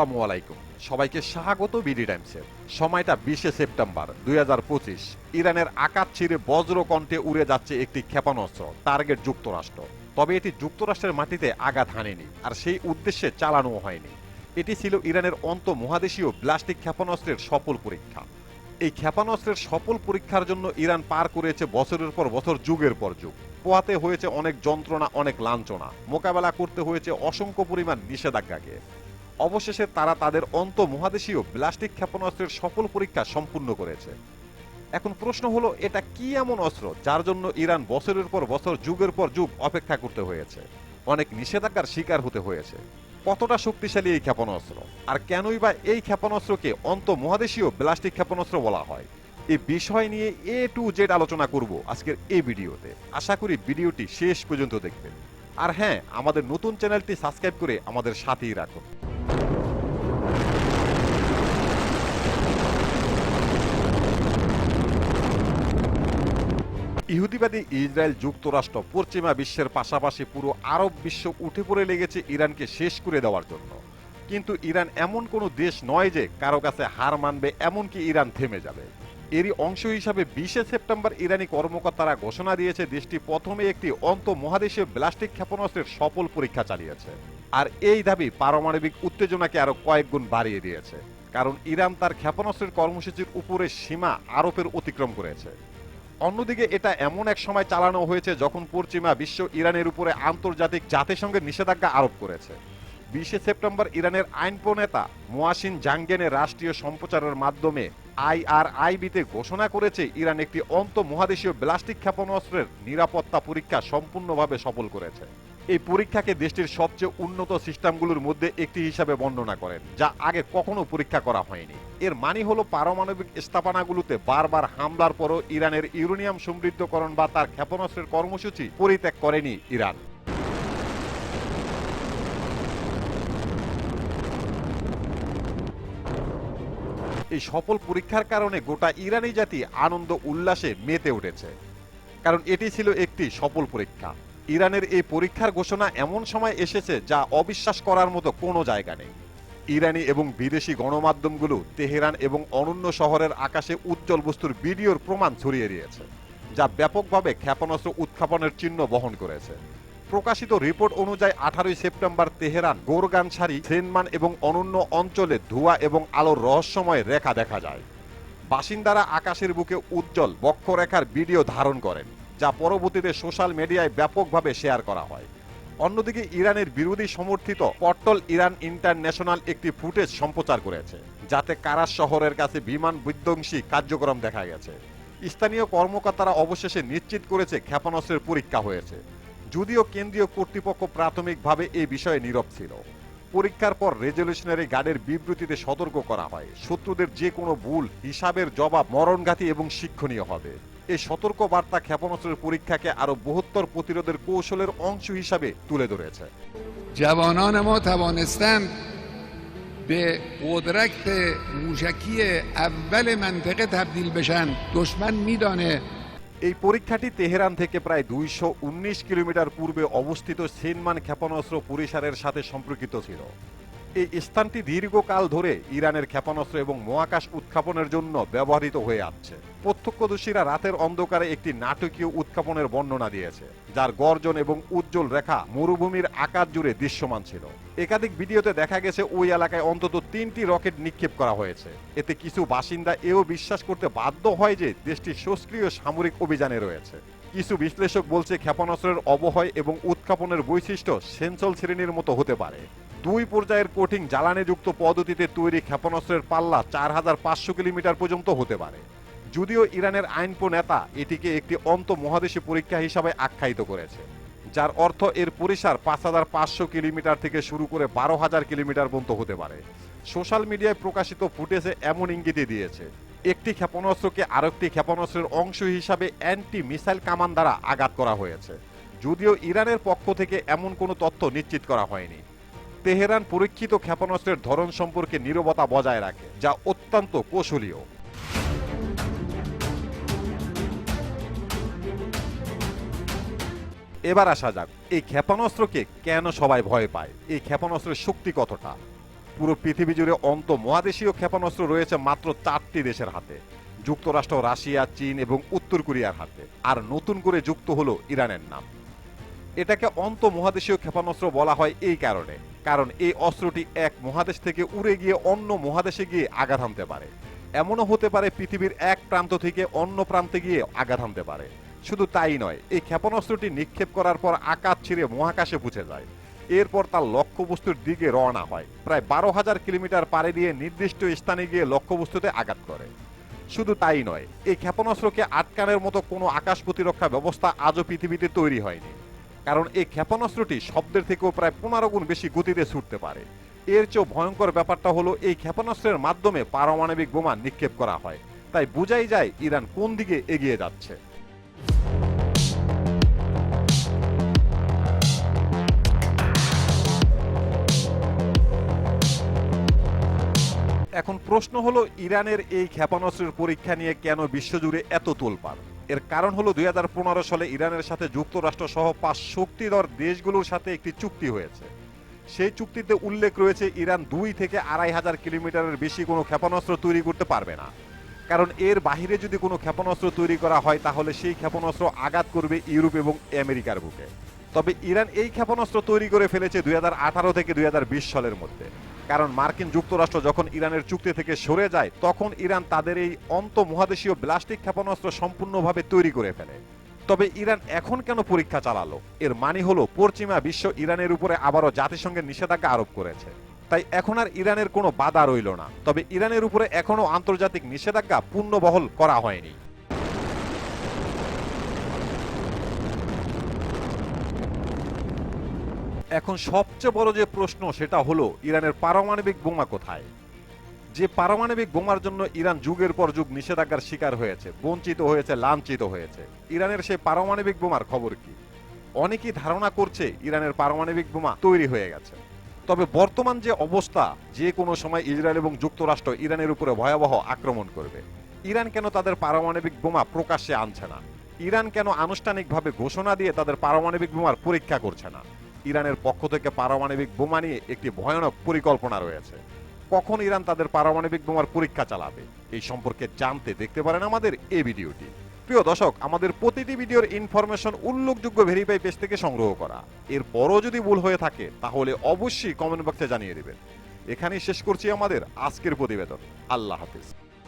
আসসালামু আলাইকুম। সবাইকে স্বাগত বিডি টাইমসের সময়টা বিশে সেপ্টেম্বর, দুই ইরানের আকাশ ছিঁড়ে বজ্র কণ্ঠে উড়ে যাচ্ছে একটি ক্ষেপণাস্ত্র, টার্গেট যুক্তরাষ্ট্র। তবে এটি যুক্তরাষ্ট্রের মাটিতে আঘাত হানেনি, আর সেই উদ্দেশ্যে চালানো হয়নি। এটি ছিল ইরানের অন্ত মহাদেশীয় ব্লাস্টিক ক্ষেপণাস্ত্রের সফল পরীক্ষা। এই ক্ষেপণাস্ত্রের সফল পরীক্ষার জন্য ইরান পার করেছে বছরের পর বছর, যুগের পর যুগ। পোহাতে হয়েছে অনেক যন্ত্রণা, অনেক লাঞ্ছনা। মোকাবেলা করতে হয়েছে অসংখ্য পরিমাণ নিষেধাজ্ঞাকে। অবশেষে তারা তাদের অন্ত মহাদেশীয় ব্লাস্টিক ক্ষেপণাস্ত্রের সফল পরীক্ষা সম্পূর্ণ করেছে। এখন প্রশ্ন হলো, এটা কি এমন অস্ত্র যার জন্য ইরান বছরের পর বছর, যুগের পর যুগ অপেক্ষা করতে হয়েছে? অনেক নিষেধাজ্ঞার শিকার হতে হয়েছে। কতটা শক্তিশালী এই ক্ষেপণাস্ত্র? আর কেনই বা এই ক্ষেপণাস্ত্রকে অন্ত মহাদেশীয় ব্লাস্টিক ক্ষেপণাস্ত্র বলা হয়? এই বিষয় নিয়ে এ টু জেড আলোচনা করব আজকের এই ভিডিওতে। আশা করি ভিডিওটি শেষ পর্যন্ত দেখবেন। আর হ্যাঁ আমাদের নতুন চ্যানেলটি সাবস্ক্রাইব করে আমাদের সাথেই রাখুন। ইহুদিবাদী ইসরায়েল যুক্তরাষ্ট্র পশ্চিমা বিশ্বের পাশাপাশি পুরো আরব বিশ্ব উঠে পড়ে লেগেছে ইরানকে শেষ করে দেওয়ার জন্য। কিন্তু ইরান এমন কোনো দেশ নয় যে কারও কাছে হার মানবে, এমনকি ইরান থেমে যাবে। এরই অংশ হিসাবে বিশে সেপ্টেম্বর ইরানি কর্মকর্তারা ঘোষণা দিয়েছে, দেশটি প্রথমে একটি অন্ত মহাদেশীয় ব্লাস্টিক ক্ষেপণাস্ত্রের সফল পরীক্ষা চালিয়েছে। আর এই দাবি পারমাণবিক উত্তেজনাকে আরও কয়েক গুণ বাড়িয়ে দিয়েছে, কারণ ইরান তার ক্ষেপণাস্ত্রের কর্মসূচির উপরে সীমা আরোপের অতিক্রম করেছে। অন্যদিকে এটা এমন এক সময় চালানো হয়েছে যখন পশ্চিমা বিশ্ব ইরানের উপরে আন্তর্জাতিক জাতিসংঘের নিষেধাজ্ঞা আরোপ করেছে। বিশে সেপ্টেম্বর ইরানের আইন প্রণেতা মোয়াসিন জাঙ্গেনের রাষ্ট্রীয় সম্প্রচারের মাধ্যমে আইআরআইবিতে ঘোষণা করেছে, ইরান একটি অন্ত মহাদেশীয় ব্লাস্টিক ক্ষেপণাস্ত্রের নিরাপত্তা পরীক্ষা সম্পূর্ণভাবে সফল করেছে। এই পরীক্ষাকে দেশটির সবচেয়ে উন্নত সিস্টেমগুলোর মধ্যে একটি হিসাবে বর্ণনা করেন, যা আগে কখনো পরীক্ষা করা হয়নি। এর মানে হলো পারমাণবিক স্থাপনাগুলোতে বারবার হামলার পরও ইরানের ইউরেনিয়াম সমৃদ্ধকরণ বা তার ক্ষেপণাস্ত্রের কর্মসূচি পরিত্যাগ করেনি ইরান। এই সফল পরীক্ষার কারণে গোটা ইরানি জাতি আনন্দ, উল্লাসে মেতে উঠেছে, কারণ এটি ছিল একটি সফল পরীক্ষা। ইরানের এই পরীক্ষার ঘোষণা এমন সময় এসেছে যা অবিশ্বাস করার মতো কোনো জায়গা নেই। ইরানি এবং বিদেশি গণমাধ্যমগুলো তেহরান এবং অনন্য শহরের আকাশে উজ্জ্বল বস্তুর ভিডিওর প্রমাণ ছড়িয়ে দিয়েছে, যা ব্যাপকভাবে ক্ষেপণাস্ত্র উৎক্ষেপণের চিহ্ন বহন করেছে। প্রকাশিত রিপোর্ট অনুযায়ী আঠারোই সেপ্টেম্বর তেহরান গোরগান গোরগানসারি, সেনমান এবং অনন্য অঞ্চলে ধোঁয়া এবং আলোর রহস্যময় রেখা দেখা যায়। বাসিন্দারা আকাশের বুকে উজ্জ্বল বক্ষরেখার ভিডিও ধারণ করেন। যা পরবর্তীতে সোশ্যাল মিডিয়ায় ব্যাপকভাবে শেয়ার করা হয়। অন্যদিকে ইরানের বিরোধী সমর্থিত পট্টল ইরান ইন্টারন্যাশনাল একটি ফুটেজ সম্প্রচার করেছে, যাতে কারাস শহরের কাছে বিমান বিধ্বংসী কার্যক্রম দেখা গেছে। স্থানীয় কর্মকর্তারা অবশেষে নিশ্চিত করেছে ক্ষেপণাস্ত্রের পরীক্ষা হয়েছে, যদিও কেন্দ্রীয় কর্তৃপক্ষ প্রাথমিকভাবে এই বিষয়ে নীরব ছিল। পরীক্ষার পর রেজলিউশনারি গার্ডের বিবৃতিতে সতর্ক করা হয়, শত্রুদের যে কোনো ভুল, হিসাবের জবাব মরণঘাতী এবং শিক্ষণীয় হবে। এই সতর্ক বার্তা ক্ষেপণাস্ত্রের পরীক্ষাকে আরো বৃহত্তর প্রতিরোধের কৌশলের অংশ হিসাবে তুলে ধরেছে جوانان ما توانستند به قدرت موشکی اول منطقه تبدیل بشن دشمن میدانه এই পরীক্ষাটি তেহরান থেকে প্রায় দুইশো উনিশ কিলোমিটার পূর্বে অবস্থিত সেনমান ক্ষেপণাস্ত্র পরিসরের সাথে সম্পর্কিত ছিল এই স্থানটি দীর্ঘকাল ধরে ইরানের ক্ষেপণাস্ত্র এবং মহাকাশ উৎক্ষেপণের জন্য ব্যবহৃত হয়ে আসছে। প্রত্যক্ষদর্শীরা রাতের অন্ধকারে একটি নাটকীয় উৎক্ষেপণের বর্ণনা দিয়েছে, যার গর্জন এবং উজ্জ্বল রেখা মরুভূমির আকার জুড়ে দৃশ্যমান ছিল। একাধিক ভিডিওতে দেখা গেছে, ওই এলাকায় অন্তত তিনটি রকেট নিক্ষেপ করা হয়েছে। এতে কিছু বাসিন্দা এও বিশ্বাস করতে বাধ্য হয় যে দেশটি সক্রিয় সামরিক অভিযানে রয়েছে। কিছু বিশ্লেষক বলছে, ক্ষেপণাস্ত্রের অবহয় এবং উৎক্ষেপণের বৈশিষ্ট্য সেন্সল শ্রেণির মতো হতে পারে। দুই পর্যায়ের কঠিন জ্বালানিযুক্ত পদ্ধতিতে তৈরি ক্ষেপণাস্ত্রের পাল্লা চার হাজার পাঁচশো কিলোমিটার পর্যন্ত হতে পারে। যদিও ইরানের আইন নেতা এটিকে একটি অন্ত মহাদেশী পরীক্ষা হিসাবে আখ্যায়িত করেছে, যার অর্থ এর পরিসার পাঁচ হাজার পাঁচশো কিলোমিটার থেকে শুরু করে বারো হাজার কিলোমিটার পর্যন্ত হতে পারে। সোশ্যাল মিডিয়ায় প্রকাশিত ফুটেজে এমন ইঙ্গিতই দিয়েছে, একটি ক্ষেপণাস্ত্রকে আরেকটি ক্ষেপণাস্ত্রের অংশ হিসাবে অ্যান্টি মিসাইল কামান দ্বারা আঘাত করা হয়েছে, যদিও ইরানের পক্ষ থেকে এমন কোনো তথ্য নিশ্চিত করা হয়নি। তেহরান পরীক্ষিত ক্ষেপণাস্ত্রের ধরন সম্পর্কে নীরবতা বজায় রাখে, যা অত্যন্ত কৌশলীয়। এবার আসা যাক, এই ক্ষেপণাস্ত্রকে কেন সবাই ভয় পায়? এই ক্ষেপণাস্ত্রের শক্তি কতটা? পুরো পৃথিবী জুড়ে অন্ত মহাদেশীয় ক্ষেপণাস্ত্র রয়েছে মাত্র চারটি দেশের হাতে, যুক্তরাষ্ট্র, রাশিয়া, চীন এবং উত্তর কোরিয়ার হাতে, আর নতুন করে যুক্ত হলো ইরানের নাম। এটাকে অন্ত মহাদেশীয় ক্ষেপণাস্ত্র বলা হয় এই কারণে। কারণ এই অস্ত্রটি এক মহাদেশ থেকে উড়ে গিয়ে অন্য মহাদেশে গিয়ে আঘাত হানতে পারে। এমনও হতে পারে পৃথিবীর এক প্রান্ত থেকে অন্য প্রান্তে গিয়ে আঘাত হানতে পারে। শুধু তাই নয়, এই ক্ষেপণাস্ত্রটি নিক্ষেপ করার পর আকাশ ছিঁড়ে মহাকাশে পুছে যায়। এরপর তার লক্ষ্যবস্তুর দিকে রওনা হয়। প্রায় বারো হাজার কিলোমিটার পাড়ে দিয়ে নির্দিষ্ট স্থানে গিয়ে লক্ষ্যবস্তুতে আঘাত করে। শুধু তাই নয়, এই ক্ষেপণাস্ত্রকে আটকানোর মতো কোনো আকাশ প্রতিরক্ষা ব্যবস্থা আজও পৃথিবীতে তৈরি হয়নি। কারণ এই ক্ষেপণাস্ত্রটি শব্দের থেকেও প্রায় পনেরো গুণ বেশি গতিতে ছুটতে পারে। এর চেয়েও ভয়ঙ্কর ব্যাপারটা হলো এই ক্ষেপণাস্ত্রের মাধ্যমে পারমাণবিক বোমা নিক্ষেপ করা হয়। তাই বোঝাই যায় ইরান কোন দিকে এগিয়ে যাচ্ছে। এখন প্রশ্ন হলো, ইরানের এই ক্ষেপণাস্ত্রের পরীক্ষা নিয়ে কেন বিশ্বজুড়ে এত তোলপাড়? এর কারণ হলো দুই হাজার পনেরো সালে ইরানের সাথে যুক্তরাষ্ট্র সহ পাঁচ শক্তিধর দেশগুলোর সাথে একটি চুক্তি হয়েছে। সেই চুক্তিতে উল্লেখ রয়েছে ইরান দুই থেকে আড়াই হাজার কিলোমিটারের বেশি কোনো ক্ষেপণাস্ত্র তৈরি করতে পারবে না। কারণ এর বাহিরে যদি কোনো ক্ষেপণাস্ত্র তৈরি করা হয়, তাহলে সেই ক্ষেপণাস্ত্র আঘাত করবে ইউরোপ এবং আমেরিকার বুকে। তবে ইরান এই ক্ষেপণাস্ত্র তৈরি করে ফেলেছে দুই হাজার আঠারো থেকে দুই হাজার বিশ সালের মধ্যে। কারণ মার্কিন যুক্তরাষ্ট্র যখন ইরানের চুক্তি থেকে সরে যায়, তখন ইরান তাদের এই অন্ত মহাদেশীয় ব্লাস্টিক ক্ষেপণাস্ত্র সম্পূর্ণভাবে তৈরি করে ফেলে। তবে ইরান এখন কেন পরীক্ষা চালালো? এর মানে হলো, পশ্চিমা বিশ্ব ইরানের উপরে আবারও জাতিসংঘের নিষেধাজ্ঞা আরোপ করেছে। তাই এখন আর ইরানের কোনো বাধা রইল না। তবে ইরানের উপরে এখনও আন্তর্জাতিক নিষেধাজ্ঞা পূর্ণবহল করা হয়নি। এখন সবচেয়ে বড় যে প্রশ্ন সেটা হলো, ইরানের পারমাণবিক বোমা কোথায়? যে পারমাণবিক বোমার জন্য ইরান যুগের পর যুগ নিষেধাজ্ঞার শিকার হয়েছে, বঞ্চিত হয়েছে, লাঞ্ছিত হয়েছে, ইরানের সেই পারমাণবিক বোমার খবর কি? অনেকেই ধারণা করছে ইরানের পারমাণবিক বোমা তৈরি হয়ে গেছে। তবে বর্তমান যে অবস্থা, যে কোনো সময় ইসরায়েল এবং যুক্তরাষ্ট্র ইরানের উপরে ভয়াবহ আক্রমণ করবে। ইরান কেন তাদের পারমাণবিক বোমা প্রকাশ্যে আনছে না? ইরান কেন আনুষ্ঠানিকভাবে ঘোষণা দিয়ে তাদের পারমাণবিক বোমার পরীক্ষা করছে না? ইরানের পক্ষ থেকে পারমাণবিক বোমা নিয়ে একটি ভয়ানক পরিকল্পনা রয়েছে। কখন ইরান তাদের পারমাণবিক বোমার পরীক্ষা চালাবে, এই সম্পর্কে জানতে দেখতে পারেন আমাদের এই ভিডিওটি। প্রিয় দর্শক, আমাদের প্রতিটি ভিডিওর ইনফরমেশন উল্লেখযোগ্য ভেরিফাই পেজ থেকে সংগ্রহ করা। এরপরও যদি ভুল হয়ে থাকে, তাহলে অবশ্যই কমেন্ট বক্সে জানিয়ে দেবেন। এখানেই শেষ করছি আমাদের আজকের প্রতিবেদন। আল্লাহ হাফিজ।